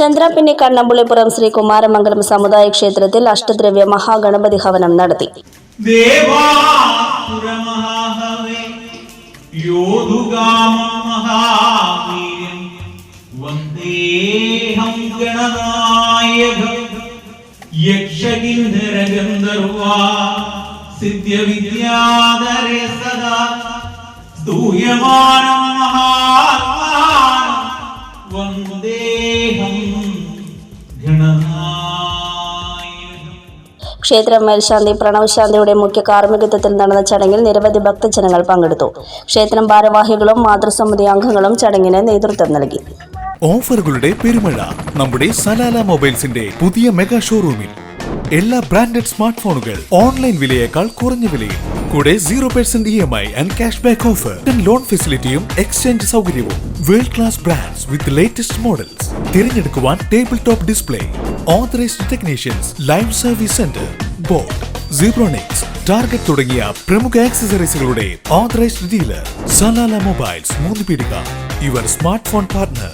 ചന്ദ്രാപിന്നി കണ്ണമ്പുള്ളിപ്പുറം ശ്രീ കുമാരമംഗലം സമുദായ ക്ഷേത്രത്തിൽ അഷ്ടദ്രവ്യ മഹാഗണപതി ഹവനം നടത്തി. യക്ഷകിന്നരഗന്ധർവാ സദാ സ്തൂയമാനം മഹാത്മാനം ക്ഷേത്ര മേൽശാന്തി പ്രണവ് ശാന്തിയുടെ മുഖ്യ കാർമ്മികത്വത്തിൽ നടന്ന ചടങ്ങിൽ നിരവധി ഭക്തജനങ്ങൾ പങ്കെടുത്തു. ക്ഷേത്രം ഭാരവാഹികളും മാതൃസമിതി അംഗങ്ങളും ചടങ്ങിന് നേതൃത്വം നൽകി. ഓഫറുകളുടെ പെരുമഴ നമ്മുടെ സലാല മൊബൈൽസിന്റെ പുതിയ മെഗാ ഷോറൂമിൽ. എല്ലാ ബ്രാൻഡഡ് സ്മാർട്ട് ഫോണുകൾ ഓൺലൈൻ വിലയേക്കാൾ കുറഞ്ഞ വിലയിൽ. കൂടെ zero percent E M I and cash back offer. Loan ഫെസിലിറ്റിയും exchange സൗകര്യവും. World class brands with latest models തിരഞ്ഞെടുക്കുവാൻ table top display authorised technicians live service centre Boat Zebronics Target തുടങ്ങിയ പ്രമുഖ ആക്സസറീസുകളുടെ authorised dealer Salalah mobiles മൂന്ന് പീടിക your smart phone partner